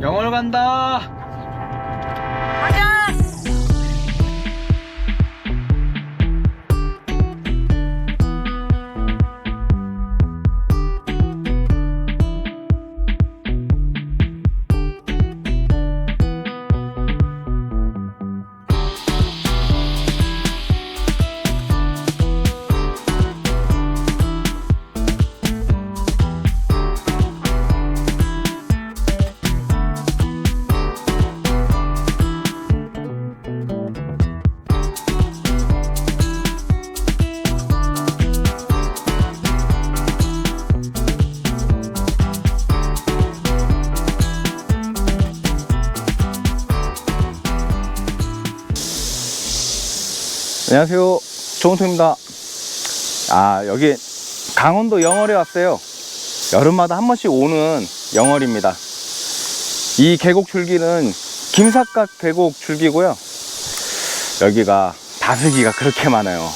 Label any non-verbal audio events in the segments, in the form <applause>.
영월 간다. 안녕하세요. 조은토입니다. 아, 여기 강원도 영월에 왔어요. 여름마다 한 번씩 오는 영월입니다. 이 계곡 줄기는 김삿갓 계곡 줄기고요. 여기가 다슬기가 그렇게 많아요.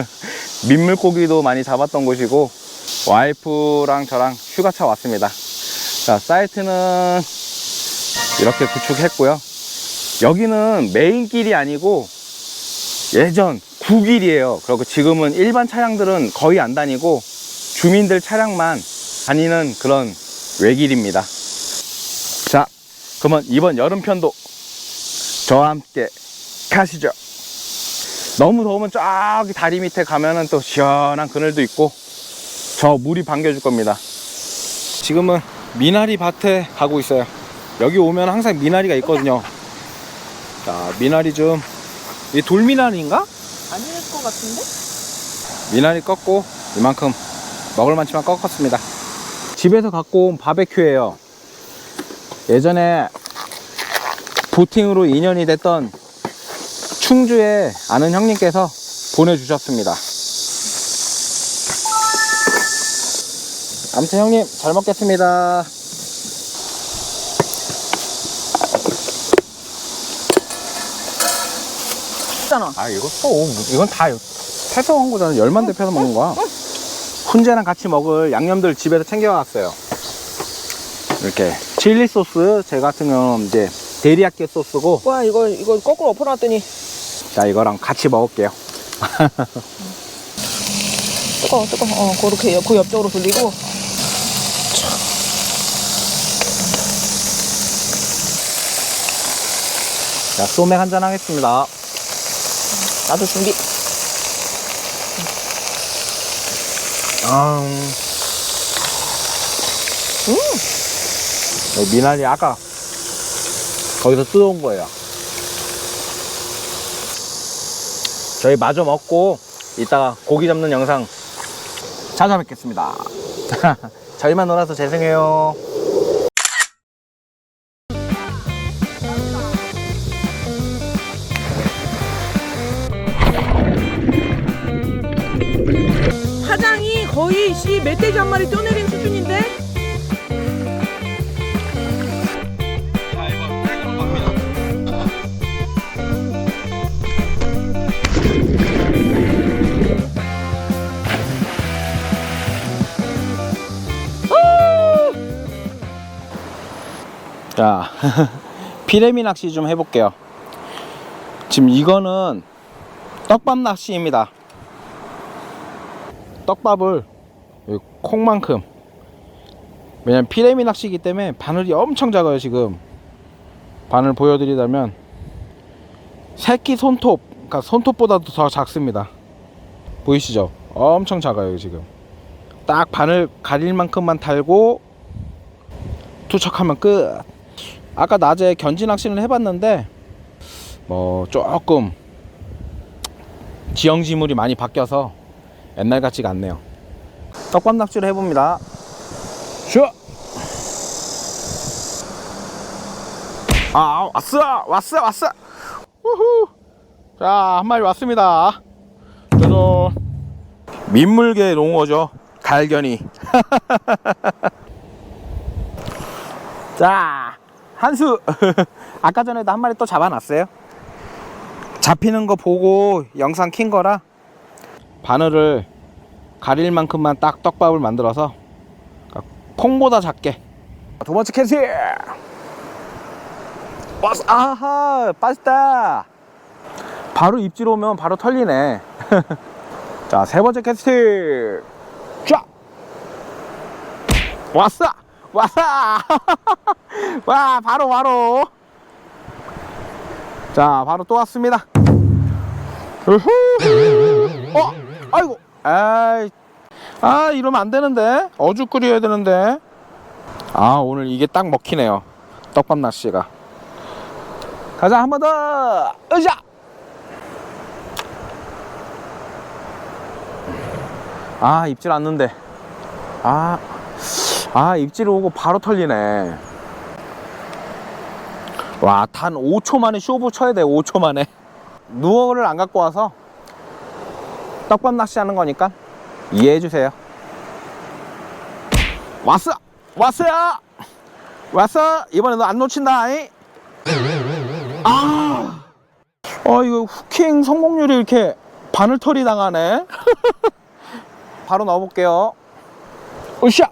<laughs> 민물고기도 많이 잡았던 곳이고 와이프랑 저랑 휴가차 왔습니다. 자, 사이트는 이렇게 구축했고요. 여기는 메인 길이 아니고 예전 구길이에요. 그리고 지금은 일반 차량들은 거의 안 다니고 주민들 차량만 다니는 그런 외길입니다. 자, 그러면 이번 여름편도 저와 함께 가시죠. 너무 더우면 저기 다리 밑에 가면은 또 시원한 그늘도 있고 저 물이 반겨줄 겁니다. 지금은 미나리 밭에 가고 있어요. 여기 오면 항상 미나리가 있거든요. 자, 미나리 좀 이 돌미나리인가? 아닐 것 같은데? 미나리 꺾고 이만큼 먹을 만치만 꺾었습니다. 집에서 갖고 온 바베큐예요. 예전에 보팅으로 인연이 됐던 충주에 아는 형님께서 보내주셨습니다. 아무튼 형님 잘 먹겠습니다. 있잖아. 아 이거? 또 이건 다 해서 한 거잖아. 열만 대표서 먹는 거야. 훈제랑 같이 먹을 양념들 집에서 챙겨왔어요. 이렇게 칠리 소스 제 같은 경우는 이제 데리야끼 소스고. 와 이거 이거 거꾸로 엎어놨더니. 자 이거랑 같이 먹을게요. 뜨거워 뜨거워. 어 그렇게 그 옆쪽으로 돌리고. 자 소맥 한잔 하겠습니다 나도 준비. 아, 음. 여기 미나리 아까 거기서 뜯어온 거예요. 저희 마저 먹고 이따가 고기 잡는 영상 찾아뵙겠습니다. <laughs> 저희만 놀아서 죄송해요 파장이 거의 씨 멧돼지 한 마리 뛰어내린 수준인데? 자, <laughs> 피레미 낚시 좀 해볼게요. 지금 이거는 떡밥 낚시입니다. 떡밥을 콩만큼. 왜냐면 피레미 낚시이기 때문에 바늘이 엄청 작아요, 지금. 바늘 보여드리자면, 새끼 손톱, 그러니까 손톱보다도 더 작습니다. 보이시죠? 엄청 작아요, 지금. 딱 바늘 가릴 만큼만 달고, 투척하면 끝. 아까 낮에 견지 낚시를 해봤는데 뭐 조금 지형지물이 많이 바뀌어서 옛날 같지가 않네요. 떡밥 낚시를 해봅니다. 슈! 아 왔어 왔어 왔어 우후 자한 마리 왔습니다. 짜잔 민물개 농어죠 갈견이. <laughs> 자, 한수. <laughs> 아까 전에도 한 마리 또 잡아놨어요. 잡히는 거 보고 영상 킨 거라 바늘을 가릴 만큼만 딱 떡밥을 만들어서 콩보다 작게 두 번째 캐치. 왔어. 아하, 빠졌다. 바로 입질 오면 바로 털리네. <laughs> 자, 세 번째 캐치. 쫙. 왔어. 왔어. <laughs> 와, 바로 바로. 자, 바로 또 왔습니다. 우후. 어, 아이고. 아이. 아, 이러면 안 되는데. 어죽 끓여야 되는데. 아, 오늘 이게 딱 먹히네요. 떡밥 낚시가. 가자, 한 번 더. 으쌰. 아, 입질 않는데. 아, 아, 입질 오고 바로 털리네. 와, 단 5초 만에 쇼부 쳐야 돼, 5초 만에. 누어를 안 갖고 와서 떡밥 낚시 하는 거니까 이해해 주세요. 왔어! 왔어요! 왔어! 이번에 너 안 놓친다, 이 아! 어, 이거 후킹 성공률이 이렇게 바늘털이 당하네. <laughs> 바로 넣어볼게요. 으쌰!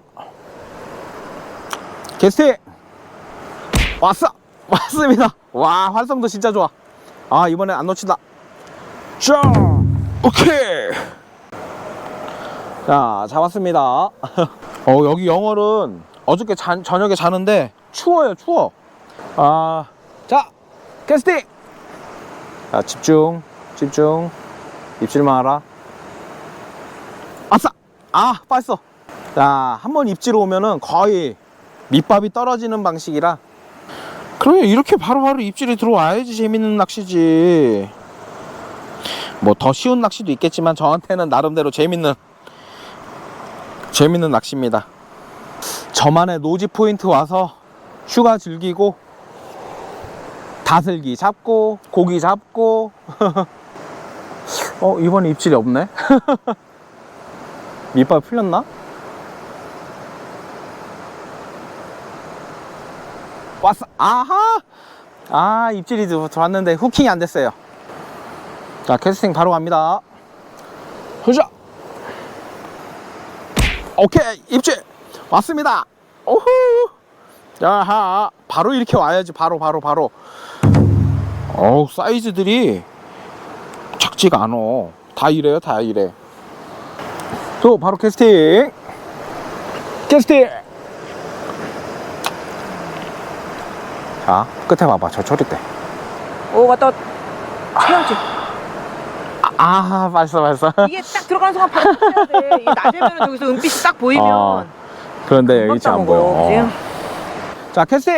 게스트! 왔어! 왔습니다! 와, 활성도 진짜 좋아. 아, 이번엔 안 놓친다. 자! 오케이! 자, 잡았습니다. <laughs> 어, 여기 영월은 어저께 잔- 저녁에 자는데 추워요, 추워. 아, 자, 캐스팅! 자, 집중, 집중. 입질만 하라. 아싸! 아, 빠졌어. 자, 한 번 입질 오면은 거의 밑밥이 떨어지는 방식이라. 그러면 이렇게 바로 바로 입질이 들어와야지 재밌는 낚시지. 뭐 더 쉬운 낚시도 있겠지만 저한테는 나름대로 재밌는 재밌는 낚시입니다. 저만의 노지 포인트 와서 휴가 즐기고 다슬기 잡고 고기 잡고. <laughs> 어 이번에 입질이 없네? <laughs> 밑밥 풀렸나? 왔어. 아하! 아 입질이 들- 들어왔는데 후킹이 안 됐어요 자 캐스팅 바로 갑니다. 후자! 오케이 입질! 왔습니다. 오후 야하 바로 이렇게 와야지. 바로 바로 바로. 어우 사이즈들이 작지가 않어 다 이래요 다 이래. 또 바로 캐스팅. 캐스팅! 자 끝에 봐봐. 저 초리 때. 오 갔다 체험지. 아, 발사 발사 이게 딱 들어가는 순간 바로 돼. 이게 낮에면은 저기서 은빛이 딱 보이면 아, 그런데 여기 안 보여 어. 지금 자 캐스팅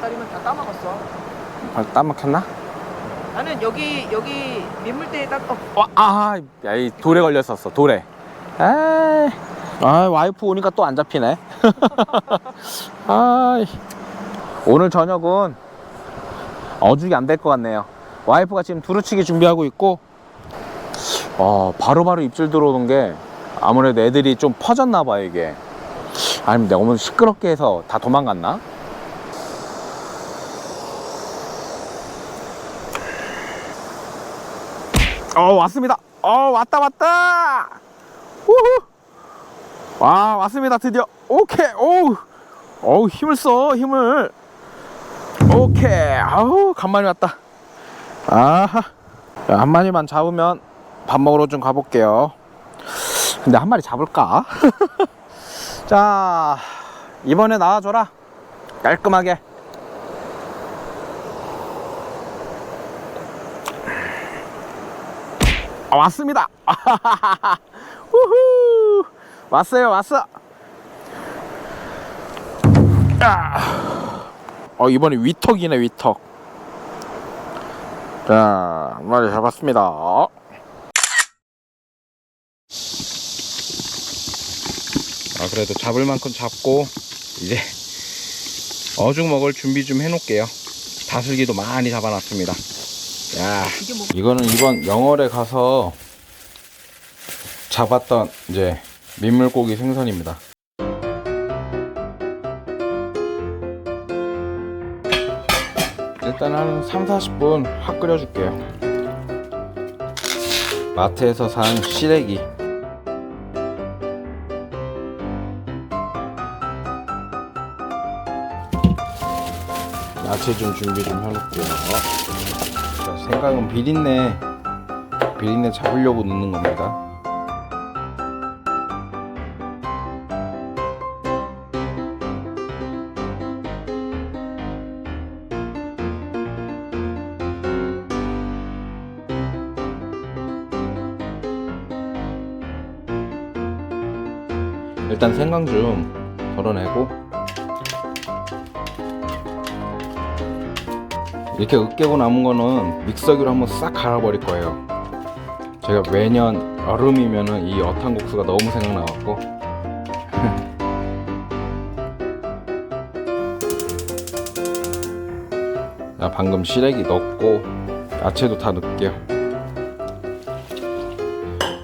다리면 다 따먹었어. 아, 땀 막혔나? 나는 여기 여기 민물대에 딱 어, 와, 아, 야, 이 돌에 걸렸었어, 돌에. 아, 아 와이프 오니까 또 안 잡히네. <laughs> 아, 오늘 저녁은 어죽이 안 될 것 같네요. 와이프가 지금 두루치기 준비하고 있고, 어, 바로바로 입질 들어오는 게 아무래도 애들이 좀 퍼졌나 봐, 이게. 아니면 내가 너무 시끄럽게 해서 다 도망갔나? 어 왔습니다. 어 왔다 왔다. 우후. 와 왔습니다 드디어. 오케이 오. 어우 힘을 써 힘을. 오케이 아우 간만에 왔다. 아하. 야, 한 마리만 잡으면 밥 먹으러 좀 가볼게요. 근데 한 마리 잡을까? <laughs> 자 이번에 나와줘라 깔끔하게. 아, 왔습니다. <laughs> 우후. 왔어요, 왔어. 아. 어, 이번에 위턱이네, 위턱. 자, 한 마리 잡았습니다. 아, 그래도 잡을 만큼 잡고, 이제 어죽 먹을 준비 좀 해놓을게요. 다슬기도 많이 잡아놨습니다. 야, 이거는 이번 영월에 가서 잡았던 이제 민물고기 생선입니다. 일단 한 3, 40분 확 끓여줄게요. 마트에서 산 시래기. 야채 좀 준비 좀 해놓고요. 생강은 비린내 비린내 잡으려고 넣는 겁니다. 일단 생강 좀 덜어내고 이렇게 으깨고 남은 거는 믹서기로 한번 싹 갈아버릴 거예요. 제가 매년 여름이면은 이 어탕국수가 너무 생각나갖고 <laughs> 자, 방금 시래기 넣고 야채도 다 넣을게요.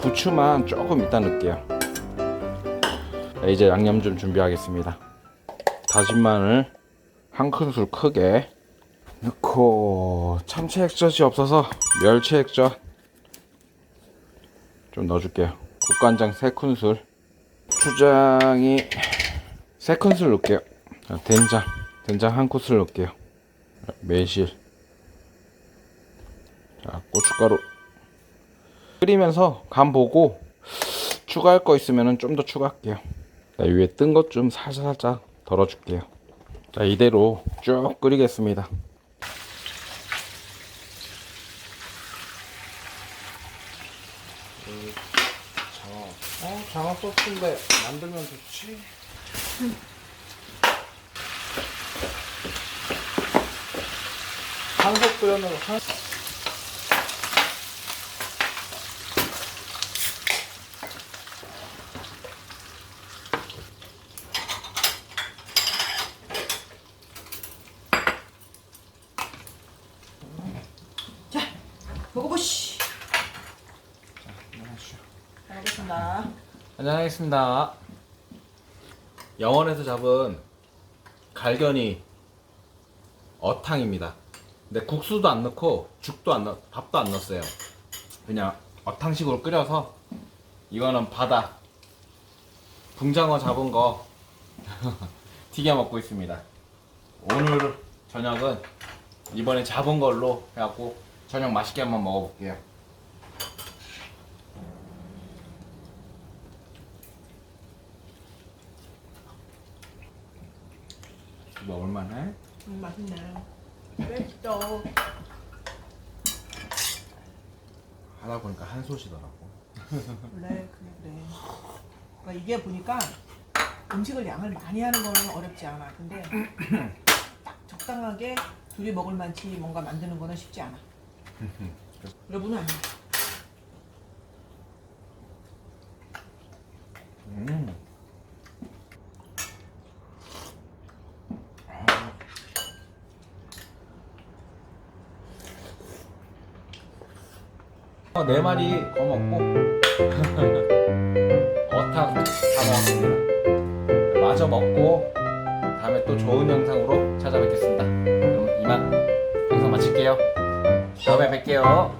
부추만 조금 이따 넣을게요. 자, 이제 양념 좀 준비하겠습니다. 다진 마늘 한 큰술 크게 넣고 참치 액젓이 없어서 멸치 액젓 좀 넣어줄게요. 국간장 3큰술 초장이 3큰술 넣을게요. 자, 된장 된장 한 큰술 넣을게요. 자, 매실 자, 고춧가루 끓이면서 간 보고 추가할 거 있으면 좀 더 추가할게요. 자, 위에 뜬 것 좀 살짝 살짝 덜어줄게요. 자, 이대로 쭉 끓이겠습니다. 장어. 어, 장어 소스인데 만들면 좋지. 한국 끓여는 한. 먹어보시. 잘 먹겠습니다. 안녕하겠습니다. 영원에서 잡은 갈견이 어탕입니다. 근데 국수도 안 넣고 죽도 안 넣, 밥도 안 넣었어요. 그냥 어탕식으로 끓여서 이거는 바다 붕장어 잡은 거 <laughs> 튀겨 먹고 있습니다. 오늘 저녁은 이번에 잡은 걸로 해갖고 저녁 맛있게 한번 먹어볼게요. 먹을만해? 음, 맛있네. 맛있어. 하다 보니까 한솥이더라고. 그래, 그래, 그래. 그러니까 이게 보니까 음식을 양을 많이 하는 거는 어렵지 않아. 근데 <clears throat> 딱 적당하게 둘이 먹을 만치 뭔가 만드는 거는 쉽지 않아. <clears throat> 여러분은 아니야. 음. 네 마리 더 먹고 어탕 <laughs> 다 먹었습니다. 마저 먹고 다음에 또 좋은 영상으로 찾아뵙겠습니다. 그럼 이만 영상 마칠게요. 다음에 뵐게요.